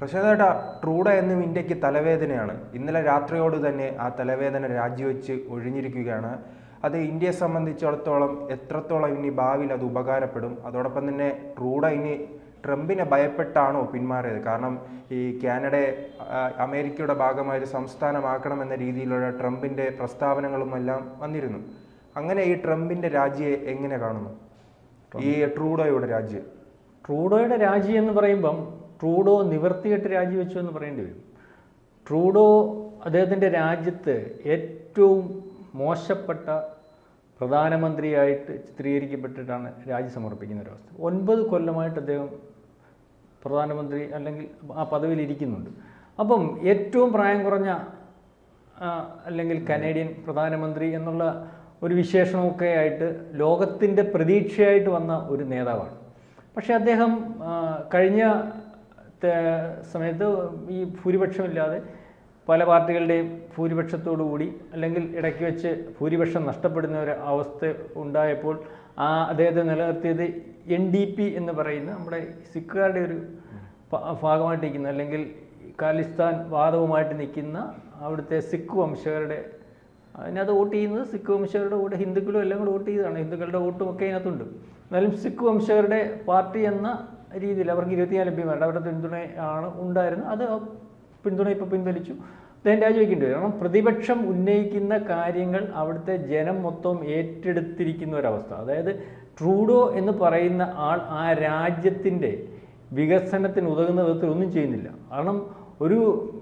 പ്രശാന്തേട്ടാ ട്രൂഡ എന്നും ഇന്ത്യയ്ക്ക് തലവേദനയാണ്. ഇന്നലെ രാത്രിയോട് തന്നെ ആ തലവേദന രാജിവെച്ച് ഒഴിഞ്ഞിരിക്കുകയാണ്. അത് ഇന്ത്യയെ സംബന്ധിച്ചിടത്തോളം എത്രത്തോളം ഇനി ഭാവിയിൽ അത് ഉപകാരപ്പെടും. അതോടൊപ്പം തന്നെ ട്രൂഡ ഇനി ട്രംപിനെ ഭയപ്പെട്ടാണോ പിന്മാറിയത്? കാരണം ഈ കാനഡയെ അമേരിക്കയുടെ ഭാഗമായ ഒരു സംസ്ഥാനമാക്കണമെന്ന രീതിയിലുള്ള ട്രംപിന്റെ പ്രസ്താവനകളുമെല്ലാം വന്നിരുന്നു. അങ്ങനെ ഈ ട്രംപിന്റെ രാജിയെ എങ്ങനെ കാണുന്നു? ഈ ട്രൂഡോയുടെ രാജ്യം ട്രൂഡോയുടെ രാജി എന്ന് പറയുമ്പം ട്രൂഡോ നിവർത്തിയിട്ട് രാജിവെച്ചു എന്ന് പറയേണ്ടി വരും. ട്രൂഡോ അദ്ദേഹത്തിന്റെ രാജ്യത്ത് ഏറ്റവും മോശപ്പെട്ട പ്രധാനമന്ത്രിയായിട്ട് ചിത്രീകരിക്കപ്പെട്ടിട്ടാണ് രാജി സമർപ്പിക്കുന്ന ഒരവസ്ഥ ഒൻപത് കൊല്ലമായിട്ട് അദ്ദേഹം പ്രധാനമന്ത്രി അല്ലെങ്കിൽ ആ പദവിയിൽ ഇരിക്കുന്നുണ്ട്. അപ്പം ഏറ്റവും പ്രായം കുറഞ്ഞ അല്ലെങ്കിൽ കനേഡിയൻ പ്രധാനമന്ത്രി എന്നുള്ള ഒരു വിശേഷണമൊക്കെ ആയിട്ട് ലോകത്തിന്റെ പ്രതീക്ഷയായിട്ട് വന്ന ഒരു നേതാവാണ്. പക്ഷേ അദ്ദേഹം കഴിഞ്ഞ സമയത്ത് ഈ ഭൂരിപക്ഷമില്ലാതെ പല പാർട്ടികളുടെയും ഭൂരിപക്ഷത്തോടു കൂടി അല്ലെങ്കിൽ ഇടയ്ക്ക് വെച്ച് ഭൂരിപക്ഷം നഷ്ടപ്പെടുന്ന ഒരു അവസ്ഥ ഉണ്ടായപ്പോൾ ആ അദ്ദേഹത്തെ നിലനിർത്തിയത് എൻ ഡി പി എന്ന് പറയുന്ന നമ്മുടെ സിഖുകാരുടെ ഒരു ഭാഗമായിട്ടിരിക്കുന്ന അല്ലെങ്കിൽ ഖാലിസ്ഥാൻ വാദവുമായിട്ട് നിൽക്കുന്ന അവിടുത്തെ സിഖ് വംശകരുടെ അതിനകത്ത് വോട്ട് ചെയ്യുന്നത് സിഖ് വംശകരുടെ കൂടെ ഹിന്ദുക്കളും എല്ലാം കൂടെ വോട്ട് ചെയ്തതാണ്. ഹിന്ദുക്കളുടെ വോട്ടും ഒക്കെ അതിനകത്തുണ്ട്. എന്നാലും സിഖ് വംശകരുടെ പാർട്ടി എന്ന രീതിയിൽ അവർക്ക് ഇരുപത്തിനാല് എം പിമാരുടെ അവരുടെ പിന്തുണ ആണ് ഉണ്ടായിരുന്നത്. അത് പിന്തുണ ഇപ്പോൾ പിൻവലിച്ചു. അദ്ദേഹം രാജിവെക്കേണ്ടി വരും. കാരണം പ്രതിപക്ഷം ഉന്നയിക്കുന്ന കാര്യങ്ങൾ അവിടുത്തെ ജനം മൊത്തം ഏറ്റെടുത്തിരിക്കുന്ന ഒരവസ്ഥ. അതായത് ട്രൂഡോ എന്ന് പറയുന്ന ആൾ ആ രാജ്യത്തിന്റെ വികസനത്തിന് ഉതകുന്ന വിധത്തിൽ ഒന്നും ചെയ്യുന്നില്ല. കാരണം ഒരു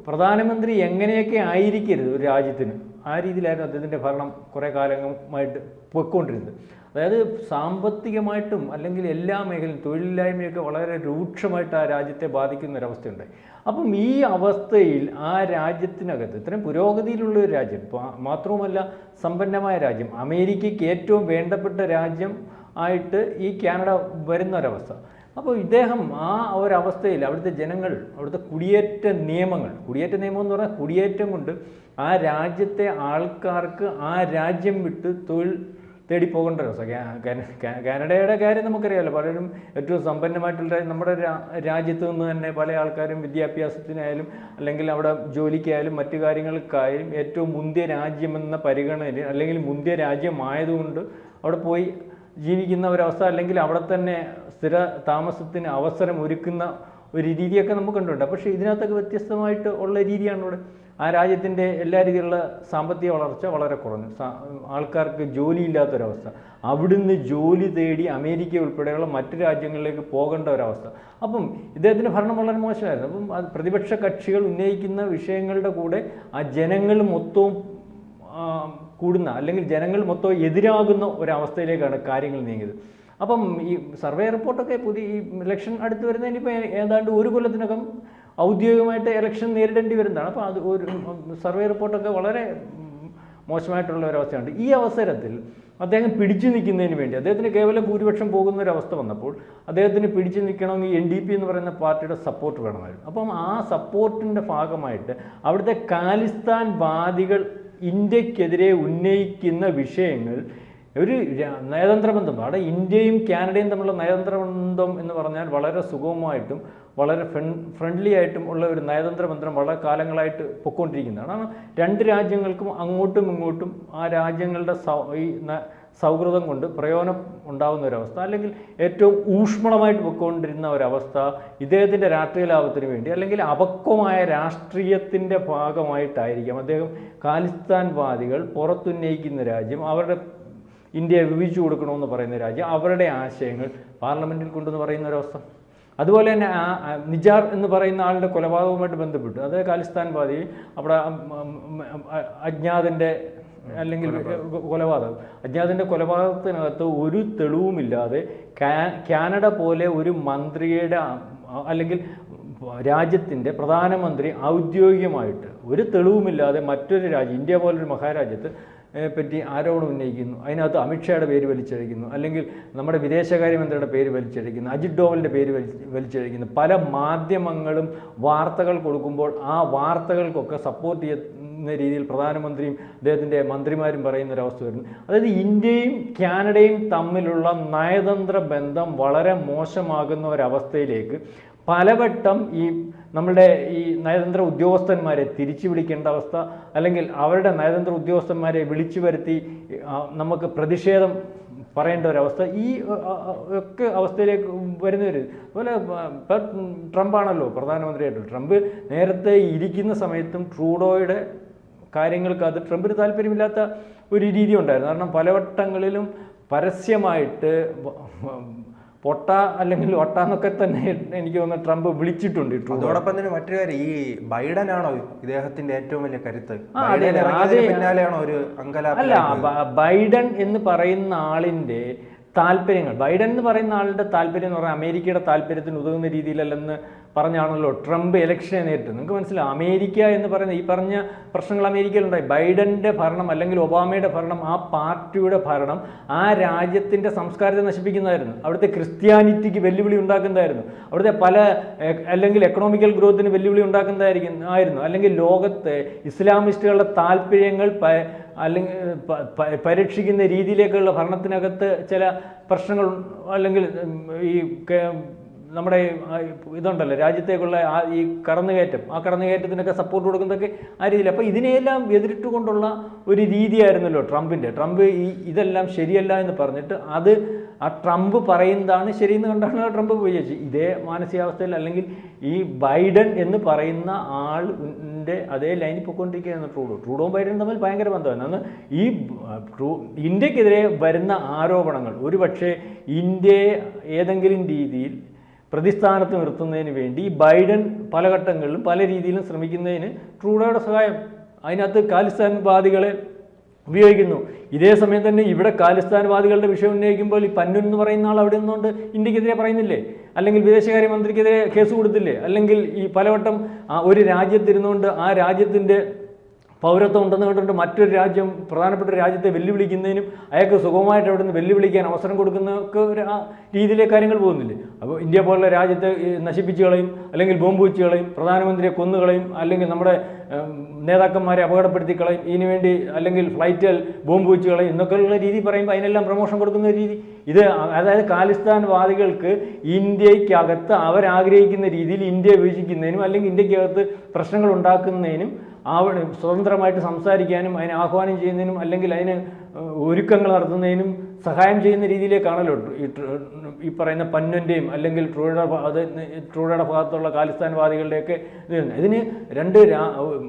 പ്രധാനമന്ത്രി എങ്ങനെയൊക്കെ ആയിരിക്കരുത് ഒരു രാജ്യത്തിന്? ആ രീതിയിലായിരുന്നു അദ്ദേഹത്തിന്റെ ഭരണം കുറേ കാലമായിട്ട് പൊയ്ക്കൊണ്ടിരുന്നത്. അതായത് സാമ്പത്തികമായിട്ടും അല്ലെങ്കിൽ എല്ലാ മേഖലയും തൊഴിലില്ലായ്മയൊക്കെ വളരെ രൂക്ഷമായിട്ട് ആ രാജ്യത്തെ ബാധിക്കുന്ന ഒരവസ്ഥയുണ്ട് അപ്പം ഈ അവസ്ഥയിൽ ആ രാജ്യത്തിനകത്ത് ഇത്രയും പുരോഗതിയിലുള്ള ഒരു രാജ്യം മാത്രവുമല്ല സമ്പന്നമായ രാജ്യം അമേരിക്കയ്ക്ക് ഏറ്റവും വേണ്ടപ്പെട്ട രാജ്യം ആയിട്ട് ഈ കാനഡ വരുന്ന ഒരവസ്ഥ അപ്പോൾ ഇദ്ദേഹം ആ ഒരവസ്ഥയിൽ അവിടുത്തെ ജനങ്ങൾ അവിടുത്തെ കുടിയേറ്റ നിയമങ്ങൾ കുടിയേറ്റ നിയമം എന്ന് പറഞ്ഞാൽ കുടിയേറ്റം കൊണ്ട് ആ രാജ്യത്തെ ആൾക്കാർക്ക് ആ രാജ്യം വിട്ട് തൊഴിൽ തേടി പോകേണ്ട ഒരു അവസ്ഥ കാനഡയുടെ കാര്യം നമുക്കറിയാമല്ലോ പലരും ഏറ്റവും സമ്പന്നമായിട്ടുള്ള നമ്മുടെ രാജ്യത്ത് നിന്ന് തന്നെ പല ആൾക്കാരും വിദ്യാഭ്യാസത്തിനായാലും അല്ലെങ്കിൽ അവിടെ ജോലിക്കായാലും മറ്റു കാര്യങ്ങൾക്കായാലും ഏറ്റവും മുന്തിയ രാജ്യമെന്ന പരിഗണനയിൽ അല്ലെങ്കിൽ മുന്തിയ രാജ്യമായതുകൊണ്ട് അവിടെ പോയി ജീവിക്കുന്ന ഒരവസ്ഥ അല്ലെങ്കിൽ അവിടെ തന്നെ സ്ഥിര താമസത്തിന് അവസരം ഒരുക്കുന്ന ഒരു രീതിയൊക്കെ നമുക്ക് കണ്ടിട്ടുണ്ട് പക്ഷേ ഇതിനകത്തൊക്കെ വ്യത്യസ്തമായിട്ട് ഉള്ള രീതിയാണ് ഇവിടെ ആ രാജ്യത്തിന്റെ എല്ലാ രീതിയിലുള്ള സാമ്പത്തിക വളർച്ച വളരെ കുറഞ്ഞു. ആൾക്കാർക്ക് ജോലിയില്ലാത്തൊരവസ്ഥ. അവിടുന്ന് ജോലി തേടി അമേരിക്ക ഉൾപ്പെടെയുള്ള മറ്റു രാജ്യങ്ങളിലേക്ക് പോകേണ്ട ഒരവസ്ഥ. അപ്പം ഇദ്ദേഹത്തിന്റെ ഭരണം വളരെ മോശമായിരുന്നു. അപ്പം അത് പ്രതിപക്ഷ കക്ഷികൾ ഉന്നയിക്കുന്ന വിഷയങ്ങളുടെ കൂടെ ആ ജനങ്ങൾ മൊത്തവും കൂടുന്ന അല്ലെങ്കിൽ ജനങ്ങൾ മൊത്തം എതിരാകുന്ന ഒരവസ്ഥയിലേക്കാണ് കാര്യങ്ങൾ നീങ്ങിയത്. അപ്പം ഈ സർവേ റിപ്പോർട്ടൊക്കെ പുതിയ ഈ ഇലക്ഷൻ അടുത്ത് വരുന്നതിന് ഇപ്പോൾ ഏതാണ്ട് ഒരു കൊല്ലത്തിനകം ഔദ്യോഗികമായിട്ട് ഇലക്ഷൻ നേരിടേണ്ടി വരുന്നതാണ്. അപ്പോൾ അത് ഒരു സർവേ റിപ്പോർട്ടൊക്കെ വളരെ മോശമായിട്ടുള്ള ഒരവസ്ഥയുണ്ട് ഈ അവസരത്തിൽ അദ്ദേഹം പിടിച്ചു നിൽക്കുന്നതിന് വേണ്ടി അദ്ദേഹത്തിന് കേവലം ഭൂരിപക്ഷം പോകുന്ന ഒരു അവസ്ഥ വന്നപ്പോൾ അദ്ദേഹത്തിന് പിടിച്ചു നിൽക്കണമെങ്കിൽ എൻ ഡി പി എന്ന് പറയുന്ന പാർട്ടിയുടെ സപ്പോർട്ട് വേണമായിരുന്നു. അപ്പം ആ സപ്പോർട്ടിന്റെ ഭാഗമായിട്ട് അവിടുത്തെ കാലിസ്ഥാൻ വാദികൾ ഇന്ത്യക്കെതിരെ ഉന്നയിക്കുന്ന വിഷയങ്ങൾ ഒരു നയതന്ത്ര ബന്ധം അവിടെ ഇന്ത്യയും കാനഡയും തമ്മിലുള്ള നയതന്ത്ര ബന്ധം എന്ന് പറഞ്ഞാൽ വളരെ സുഗമമായിട്ടും വളരെ ഫ്രണ്ട്ലി ആയിട്ടും ഉള്ള ഒരു നയതന്ത്ര ബന്ധം വളരെ കാലങ്ങളായിട്ട് പൊയ്ക്കൊണ്ടിരിക്കുന്നതാണ് കാരണം രണ്ട് രാജ്യങ്ങൾക്കും അങ്ങോട്ടും ഇങ്ങോട്ടും ആ രാജ്യങ്ങളുടെ ഈ സൗഹൃദം കൊണ്ട് പ്രയോജനം ഉണ്ടാകുന്ന ഒരവസ്ഥ അല്ലെങ്കിൽ ഏറ്റവും ഊഷ്മളമായിട്ട് പൊയ്ക്കൊണ്ടിരുന്ന ഒരവസ്ഥ ഇദ്ദേഹത്തിന്റെ രാഷ്ട്രീയ ലാഭത്തിന് വേണ്ടി അല്ലെങ്കിൽ അപക്വമായ രാഷ്ട്രീയത്തിന്റെ ഭാഗമായിട്ടായിരിക്കാം. അദ്ദേഹം ഖാലിസ്ഥാൻ വാദികൾ പുറത്തുന്നയിക്കുന്ന രാജ്യം. അവരുടെ ഇന്ത്യയെ വിഭജിച്ചു കൊടുക്കണമെന്ന് പറയുന്ന രാജ്യം അവരുടെ ആശയങ്ങൾ പാർലമെന്റിൽ കൊണ്ടെന്ന് പറയുന്ന ഒരവസ്ഥ അതുപോലെ തന്നെ ആ നിജാർ എന്ന് പറയുന്ന ആളുടെ കൊലപാതകവുമായിട്ട് ബന്ധപ്പെട്ടു അത് ഖാലിസ്ഥാൻ പാതി അവിടെ അജ്ഞാതന്റെ അല്ലെങ്കിൽ കൊലപാതകം. അജ്ഞാതന്റെ കൊലപാതകത്തിനകത്ത് ഒരു തെളിവുമില്ലാതെ കാനഡ പോലെ ഒരു മന്ത്രിയുടെ അല്ലെങ്കിൽ രാജ്യത്തിന്റെ പ്രധാനമന്ത്രി ഔദ്യോഗികമായിട്ട് ഒരു തെളിവുമില്ലാതെ മറ്റൊരു രാജ്യം ഇന്ത്യ പോലൊരു മഹാരാജ്യത്ത് പറ്റി ആരോപണം ഉന്നയിക്കുന്നു. അതിനകത്ത് അമിത്ഷായുടെ പേര് വലിച്ചഴിക്കുന്നു. അല്ലെങ്കിൽ നമ്മുടെ വിദേശകാര്യമന്ത്രിയുടെ പേര് വലിച്ചഴിക്കുന്നു. അജിത് ഡോവലിന്റെ പേര് വലി വലിച്ചഴിക്കുന്നു. പല മാധ്യമങ്ങളും വാർത്തകൾ കൊടുക്കുമ്പോൾ ആ വാർത്തകൾക്കൊക്കെ സപ്പോർട്ട് ചെയ്യുന്ന രീതിയിൽ പ്രധാനമന്ത്രിയും അദ്ദേഹത്തിന്റെ മന്ത്രിമാരും പറയുന്ന ഒരവസ്ഥ വരുന്നു. അതായത് ഇന്ത്യയും കാനഡയും തമ്മിലുള്ള നയതന്ത്ര ബന്ധം വളരെ മോശമാകുന്ന ഒരവസ്ഥയിലേക്ക് പലവട്ടം ഈ നമ്മുടെ ഈ നയതന്ത്ര ഉദ്യോഗസ്ഥന്മാരെ തിരിച്ചു വിളിക്കേണ്ട അവസ്ഥ അല്ലെങ്കിൽ അവരുടെ നയതന്ത്ര ഉദ്യോഗസ്ഥന്മാരെ വിളിച്ചു വരുത്തി നമുക്ക് പ്രതിഷേധം പറയേണ്ട ഒരവസ്ഥ ഈ ഒക്കെ അവസ്ഥയിലേക്ക് വരുന്നവർ അതുപോലെ ട്രംപാണല്ലോ പ്രധാനമന്ത്രിയായിട്ട്. ട്രംപ് നേരത്തെ ഇരിക്കുന്ന സമയത്തും ട്രൂഡോയുടെ കാര്യങ്ങൾക്ക് അത് ട്രംപിന് താല്പര്യമില്ലാത്ത ഒരു രീതി ഉണ്ടായിരുന്നു. കാരണം പലവട്ടങ്ങളിലും പരസ്യമായിട്ട് പൊട്ട അല്ലെങ്കിൽ ഒട്ട എന്നൊക്കെ തന്നെ എനിക്ക് തോന്നുന്നു ട്രംപ് വിളിച്ചിട്ടുണ്ട് അതോടൊപ്പം തന്നെ മറ്റൊരു കാര്യം ഈ ബൈഡൻ ആണോ ഇദ്ദേഹത്തിന്റെ ഏറ്റവും വലിയ കരുത്ത്. പിന്നാലെയാണോ ഒരു അല്ല അങ്കലാപ്പ് ബൈഡൻ എന്ന് പറയുന്ന ആളിന്റെ താല്പര്യങ്ങൾ. ബൈഡൻ എന്ന് പറയുന്ന ആളുടെ താല്പര്യം എന്ന് പറഞ്ഞാൽ അമേരിക്കയുടെ താല്പര്യത്തിന് ഉതകുന്ന രീതിയിലല്ലെന്ന് പറഞ്ഞാണല്ലോ ട്രംപ് ഇലക്ഷനെ നേരിട്ട് നിങ്ങൾക്ക് മനസ്സിലാവും അമേരിക്ക എന്ന് പറയുന്ന ഈ പറഞ്ഞ പ്രശ്നങ്ങൾ അമേരിക്കയിലുണ്ടായി. ബൈഡന്റെ ഭരണം അല്ലെങ്കിൽ ഒബാമയുടെ ഭരണം ആ പാർട്ടിയുടെ ഭരണം ആ രാജ്യത്തിന്റെ സംസ്കാരത്തെ നശിപ്പിക്കുന്നതായിരുന്നു. അവിടുത്തെ ക്രിസ്ത്യാനിറ്റിക്ക് വെല്ലുവിളി ഉണ്ടാക്കുന്നതായിരുന്നു. അവിടുത്തെ പല അല്ലെങ്കിൽ എക്കണോമിക്കൽ ഗ്രോത്തിന് വെല്ലുവിളി ഉണ്ടാക്കുന്നതായിരിക്കും ആയിരുന്നു. അല്ലെങ്കിൽ ലോകത്തെ ഇസ്ലാമിസ്റ്റുകളുടെ താല്പര്യങ്ങൾ അല്ലെങ്കിൽ പരീക്ഷിക്കുന്ന രീതിയിലേക്കുള്ള ഭരണത്തിനകത്ത് ചില പ്രശ്നങ്ങൾ അല്ലെങ്കിൽ ഈ നമ്മുടെ ഇതുണ്ടല്ലോ രാജ്യത്തേക്കുള്ള ആ ഈ കടന്നുകയറ്റം. ആ കടന്നുകയറ്റത്തിനൊക്കെ സപ്പോർട്ട് കൊടുക്കുന്നതൊക്കെ ആ രീതിയിൽ അപ്പോൾ ഇതിനെയെല്ലാം എതിരിട്ടുകൊണ്ടുള്ള ഒരു രീതിയായിരുന്നല്ലോ ട്രംപിന്റെ ട്രംപ് ഈ ഇതെല്ലാം ശരിയല്ല എന്ന് പറഞ്ഞിട്ട് അത് ആ ട്രംപ് പറയുന്നതാണ് ശരിയെന്ന് കണ്ടാണ് ട്രംപ് വിജയിച്ചത് ഇതേ മാനസികാവസ്ഥയിൽ അല്ലെങ്കിൽ ഈ ബൈഡൻ എന്ന് പറയുന്ന ആളിന്റെ അതേ ലൈനിൽ പൊയ്ക്കൊണ്ടിരിക്കുകയാണ് ട്രൂഡോ. ട്രൂഡോയും ബൈഡനും തമ്മിൽ ഭയങ്കര ബന്ധമാണ്. അന്ന് ഈ ട്രൂ- ഇന്ത്യക്കെതിരെ വരുന്ന ആരോപണങ്ങൾ ഒരുപക്ഷെ ഇന്ത്യയെ ഏതെങ്കിലും രീതിയിൽ പ്രതിസ്ഥാനത്ത് നിർത്തുന്നതിന് വേണ്ടി ബൈഡൻ പല ഘട്ടങ്ങളിലും പല രീതിയിലും ശ്രമിക്കുന്നതിന് ട്രൂഡോയുടെ സഹായം അതിനകത്ത് ഖാലിസ്ഥാൻവാദികളെ ഉപയോഗിക്കുന്നു. ഇതേ സമയം തന്നെ ഇവിടെ ഖാലിസ്ഥാൻവാദികളുടെ വിഷയം ഉന്നയിക്കുമ്പോൾ ഈ പന്നുൻ എന്ന് പറയുന്ന ആൾ അവിടെ നിന്നുകൊണ്ട് ഇന്ത്യക്കെതിരെ പറയുന്നില്ലേ? അല്ലെങ്കിൽ വിദേശകാര്യ മന്ത്രിക്കെതിരെ കേസ് കൊടുത്തില്ലേ? അല്ലെങ്കിൽ ഈ പലവട്ടം ഒരു രാജ്യത്തിരുന്നുകൊണ്ട് ആ രാജ്യത്തിന്റെ പൗരത്വം ഉണ്ടെന്ന് കണ്ടുകൊണ്ട് മറ്റൊരു രാജ്യം പ്രധാനപ്പെട്ട രാജ്യത്തെ വെല്ലുവിളിക്കുന്നതിനും അയാൾക്ക് സുഖമായിട്ട് അവിടെ നിന്ന് വെല്ലുവിളിക്കാൻ അവസരം കൊടുക്കുന്ന ഒരു രീതിയിലെ കാര്യങ്ങൾ പോകുന്നില്ലേ? അപ്പോൾ ഇന്ത്യ പോലുള്ള രാജ്യത്തെ നശിപ്പിച്ചു കളയും അല്ലെങ്കിൽ ബോംബ് വെച്ച് കളയും പ്രധാനമന്ത്രിയെ കൊന്നുകളയും അല്ലെങ്കിൽ നമ്മുടെ നേതാക്കന്മാരെ അപകടപ്പെടുത്തി കളയും ഇതിനു വേണ്ടി അല്ലെങ്കിൽ ഫ്ലൈറ്റിൽ ബോംബ് വെച്ച് കളയും എന്നൊക്കെയുള്ള രീതി പറയുമ്പോൾ അതിനെല്ലാം പ്രമോഷൻ കൊടുക്കുന്ന രീതി. ഇത് അതായത് കാലിസ്ഥാൻ വാദികൾക്ക് ഇന്ത്യക്കകത്ത് അവരാഗ്രഹിക്കുന്ന രീതിയിൽ ഇന്ത്യ വിഭജിക്കുന്നതിനും അല്ലെങ്കിൽ ഇന്ത്യക്കകത്ത് പ്രശ്നങ്ങൾ ഉണ്ടാക്കുന്നതിനും അവിടെ സ്വതന്ത്രമായിട്ട് സംസാരിക്കാനും അതിനെ ആഹ്വാനം ചെയ്യുന്നതിനും അല്ലെങ്കിൽ അതിന് ഒരുക്കങ്ങൾ നടത്തുന്നതിനും സഹായം ചെയ്യുന്ന രീതിയിലേക്കാണല്ലോ ഈ ഈ പറയുന്ന പന്നുന്റെയും അല്ലെങ്കിൽ ട്രൂഡയുടെ ഭാ- അത് ട്രൂഡയുടെ ഭാഗത്തുള്ള ഖാലിസ്ഥാൻവാദികളുടെയൊക്കെ ഇത് ഇതിന് രണ്ട്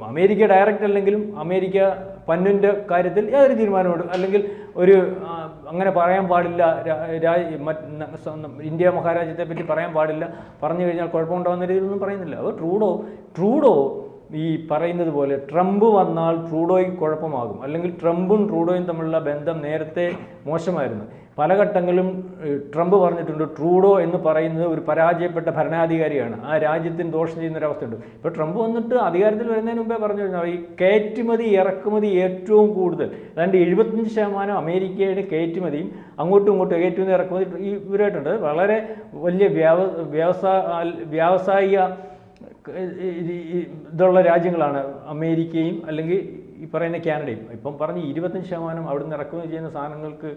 അമേരിക്ക ഡയറക്റ്റ് അല്ലെങ്കിലും അമേരിക്ക പന്നിന്റെ കാര്യത്തിൽ യാതൊരു തീരുമാനമുണ്ട്. അല്ലെങ്കിൽ ഒരു അങ്ങനെ പറയാൻ പാടില്ല ഇന്ത്യ മഹാരാജ്യത്തെ പറ്റി പറയാൻ പാടില്ല പറഞ്ഞു കഴിഞ്ഞാൽ കുഴപ്പമുണ്ടാകുന്ന രീതിയിലൊന്നും പറയുന്നില്ല. അത് ട്രൂഡോ ട്രൂഡോ ഈ പറയുന്നത് പോലെ ട്രംപ് വന്നാൽ ട്രൂഡോയ്ക്ക് കുഴപ്പമാകും. അല്ലെങ്കിൽ ട്രംപും ട്രൂഡോയും തമ്മിലുള്ള ബന്ധം നേരത്തെ മോശമായിരുന്നു. പല ഘട്ടങ്ങളിലും ട്രംപ് പറഞ്ഞിട്ടുണ്ട് ട്രൂഡോ എന്ന് പറയുന്നത് ഒരു പരാജയപ്പെട്ട ഭരണാധികാരിയാണ്. ആ രാജ്യത്തിന് ദോഷം ചെയ്യുന്ന ഒരവസ്ഥയുണ്ട് ഇപ്പോൾ ട്രംപ് വന്നിട്ട് അധികാരത്തിൽ വരുന്നതിന് മുമ്പേ പറഞ്ഞു കഴിഞ്ഞാൽ ഈ കയറ്റുമതി ഇറക്കുമതി ഏറ്റവും കൂടുതൽ. അതായത് എഴുപത്തഞ്ച് ശതമാനം അമേരിക്കയുടെ കയറ്റുമതിയും അങ്ങോട്ടും ഇങ്ങോട്ടും കയറ്റുമതി ഇറക്കുമതി ഇവരായിട്ടുണ്ട്. വളരെ വലിയ വ്യവ വ്യവസായ വ്യാവസായിക ഇതുള്ള രാജ്യങ്ങളാണ് അമേരിക്കയും അല്ലെങ്കിൽ ഈ പറയുന്ന കാനഡയും. ഇപ്പം പറഞ്ഞ് ഇരുപത്തഞ്ച് ശതമാനം അവിടുന്ന് ഇറക്കുമതി ചെയ്യുന്ന സാധനങ്ങൾക്ക്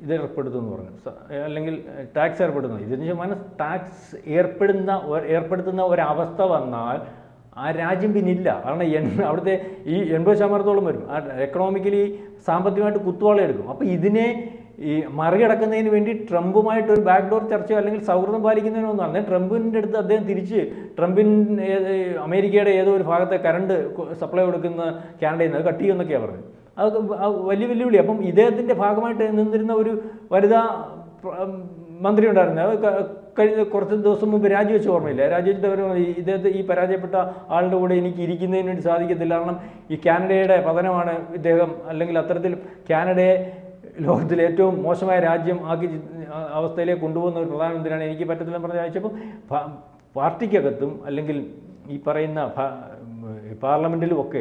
ഇത് ഏർപ്പെടുത്തുമെന്ന് പറഞ്ഞു. അല്ലെങ്കിൽ ടാക്സ് ഏർപ്പെടുന്നു ഇരുപത്തഞ്ച് ശതമാനം ടാക്സ് ഏർപ്പെടുന്ന ഏർപ്പെടുത്തുന്ന ഒരവസ്ഥ വന്നാൽ ആ രാജ്യം പിന്നില്ല. കാരണം എൺ- അവിടുത്തെ ഈ എൺപത് ശതമാനത്തോളം വരും. ആ എക്കണോമിക്കലി സാമ്പത്തികമായിട്ട് കുത്തുവാളെടുക്കും അപ്പോൾ ഇതിനെ ഈ മറികടക്കുന്നതിന് വേണ്ടി ട്രംപുമായിട്ട് ഒരു ബാക്ക് ഡോർ ചർച്ചയോ അല്ലെങ്കിൽ സൗഹൃദം പാലിക്കുന്നതിനൊന്നും അന്നേ ട്രംപിന്റെ അടുത്ത് അദ്ദേഹം തിരിച്ച് ട്രംപിൻ അമേരിക്കയുടെ ഏതോ ഒരു ഭാഗത്തെ കറണ്ട് സപ്ലൈ കൊടുക്കുന്ന കാനഡയിൽ നിന്ന് കട്ട് ചെയ്യുമെന്നൊക്കെയാണ് പറഞ്ഞത്. അത് വലിയ വെല്ലുവിളി. അപ്പം ഇദ്ദേഹത്തിന്റെ ഭാഗമായിട്ട് നിന്നിരുന്ന ഒരു വനിതാ മന്ത്രി ഉണ്ടായിരുന്നു. കഴിഞ്ഞ കുറച്ച് ദിവസം മുമ്പ് രാജിവെച്ച് ഓർമ്മയില്ല. രാജിവെച്ചിട്ട് അവർ ഇദ്ദേഹത്തെ ഈ പരാജയപ്പെട്ട ആളുടെ കൂടെ എനിക്ക് ഇരിക്കുന്നതിന് വേണ്ടി സാധിക്കത്തില്ല. കാരണം ഈ കാനഡയുടെ പതനമാണ് ഇദ്ദേഹം അല്ലെങ്കിൽ അത്തരത്തിൽ കാനഡയെ ലോകത്തിലെ ഏറ്റവും മോശമായ രാജ്യം ആക്കി അവസ്ഥയിലേക്ക് കൊണ്ടുപോകുന്ന ഒരു പ്രധാനമന്ത്രിയാണ് എനിക്ക് പറ്റത്തില്ല പറഞ്ഞ അയച്ചപ്പോൾ പാർട്ടിക്കകത്തും അല്ലെങ്കിൽ ഈ പറയുന്ന പാർലമെന്റിലും ഒക്കെ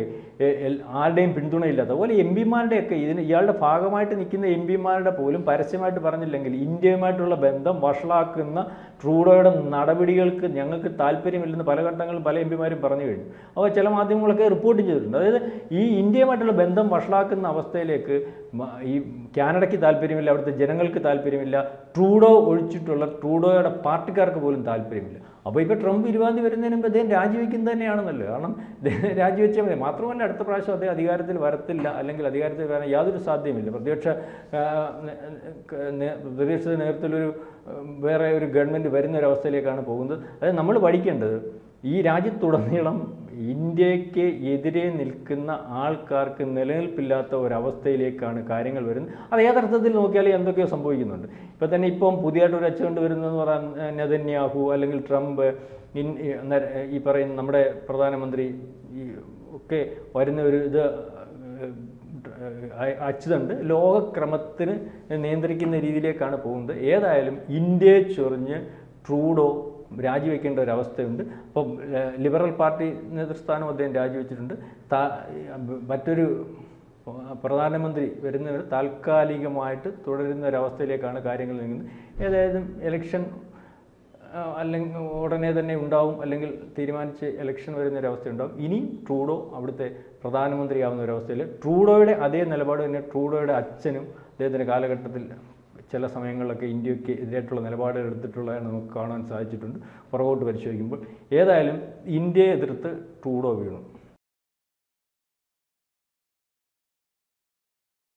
ആരുടെയും പിന്തുണയില്ലാത്ത അതുപോലെ എം പിമാരുടെയൊക്കെ ഇതിന് ഇയാളുടെ ഭാഗമായിട്ട് നിൽക്കുന്ന എം പിമാരുടെ പോലും പരസ്യമായിട്ട് പറഞ്ഞില്ലെങ്കിൽ ഇന്ത്യയുമായിട്ടുള്ള ബന്ധം വഷളാക്കുന്ന ട്രൂഡോയുടെ നടപടികൾക്ക് ഞങ്ങൾക്ക് താല്പര്യമില്ലെന്ന് പല ഘട്ടങ്ങളും പല എം പിമാരും പറഞ്ഞു കഴിഞ്ഞു. അപ്പോൾ ചില മാധ്യമങ്ങളൊക്കെ റിപ്പോർട്ട് ചെയ്തിട്ടുണ്ട്. അതായത് ഈ ഇന്ത്യയുമായിട്ടുള്ള ബന്ധം വഷളാക്കുന്ന അവസ്ഥയിലേക്ക് ഈ കാനഡയ്ക്ക് താല്പര്യമില്ല അവിടുത്തെ ജനങ്ങൾക്ക് താല്പര്യമില്ല ട്രൂഡോ ഒഴിച്ചിട്ടുള്ള ട്രൂഡോയുടെ പാർട്ടിക്കാർക്ക് പോലും താല്പര്യമില്ല. അപ്പോൾ ഇപ്പോൾ ട്രംപ് ഇരുപതാം തീയതി വരുന്നതിന് മുമ്പ് അദ്ദേഹം രാജിവെക്കുന്നത് തന്നെയാണെന്നല്ലോ? കാരണം രാജിവെച്ചാൽ മതി. മാത്രമല്ല അടുത്ത പ്രാവശ്യം അദ്ദേഹം അധികാരത്തിൽ വരത്തില്ല അല്ലെങ്കിൽ അധികാരത്തിൽ വരാൻ യാതൊരു സാധ്യമില്ല പ്രതിപക്ഷ പ്രതിപക്ഷ നേതൃത്വത്തിലൊരു വേറെ ഒരു ഗവൺമെന്റ് വരുന്ന ഒരു അവസ്ഥയിലേക്കാണ് പോകുന്നത്. അതായത് നമ്മൾ പഠിക്കേണ്ടത് ഈ രാജ്യത്തുടനീളം ഇന്ത്യയ്ക്ക് എതിരെ നിൽക്കുന്ന ആൾക്കാർക്ക് നിലനിൽപ്പില്ലാത്ത ഒരവസ്ഥയിലേക്കാണ് കാര്യങ്ങൾ വരുന്നത്. അത് ഏതർത്ഥത്തിൽ നോക്കിയാൽ എന്തൊക്കെയോ സംഭവിക്കുന്നുണ്ട്. ഇപ്പം തന്നെ ഇപ്പം പുതിയതായിട്ട് ഒരു അച്ചുകൊണ്ട് വരുന്നതെന്ന് പറയാൻ നെതന്യാഹു അല്ലെങ്കിൽ ട്രംപ് ഈ പറയുന്ന നമ്മുടെ പ്രധാനമന്ത്രി ഒക്കെ വരുന്ന ഒരു ഇത് അച്ചുതണ്ട്. ലോകക്രമത്തിന് നിയന്ത്രിക്കുന്ന രീതിയിലേക്കാണ് പോകുന്നത്. ഏതായാലും ഇന്ത്യയെ ചൊറിഞ്ഞ് ട്രൂഡോ രാജിവെക്കേണ്ട ഒരു അവസ്ഥയുണ്ട് അപ്പം ലിബറൽ പാർട്ടി നേതൃസ്ഥാനം അദ്ദേഹം രാജിവെച്ചിട്ടുണ്ട്. മറ്റൊരു പ്രധാനമന്ത്രി വരുന്നവർ താൽക്കാലികമായിട്ട് തുടരുന്ന ഒരവസ്ഥയിലേക്കാണ് കാര്യങ്ങൾ നീങ്ങുന്നത്. ഏതായാലും ഇലക്ഷൻ അല്ലെങ്കിൽ ഉടനെ തന്നെ ഉണ്ടാവും അല്ലെങ്കിൽ തീരുമാനിച്ച് ഇലക്ഷൻ വരുന്ന ഒരു അവസ്ഥ ഉണ്ടാവും ഇനി ട്രൂഡോ അവിടുത്തെ പ്രധാനമന്ത്രിയാവുന്ന ഒരു അവസ്ഥയിൽ ട്രൂഡോയുടെ അതേ നിലപാട് തന്നെ ട്രൂഡോയുടെ അച്ഛനും അദ്ദേഹത്തിന്റെ കാലഘട്ടത്തിൽ ചില സമയങ്ങളിലൊക്കെ ഇന്ത്യയ്ക്ക് എതിരായിട്ടുള്ള നിലപാടുകൾ എടുത്തിട്ടുള്ളതായി നമുക്ക് കാണാൻ സാധിച്ചിട്ടുണ്ട്. പുറകോട്ട് പരിശോധിക്കുമ്പോൾ ഏതായാലും ഇന്ത്യയെ എതിർത്ത് ട്രൂഡോ വീണു.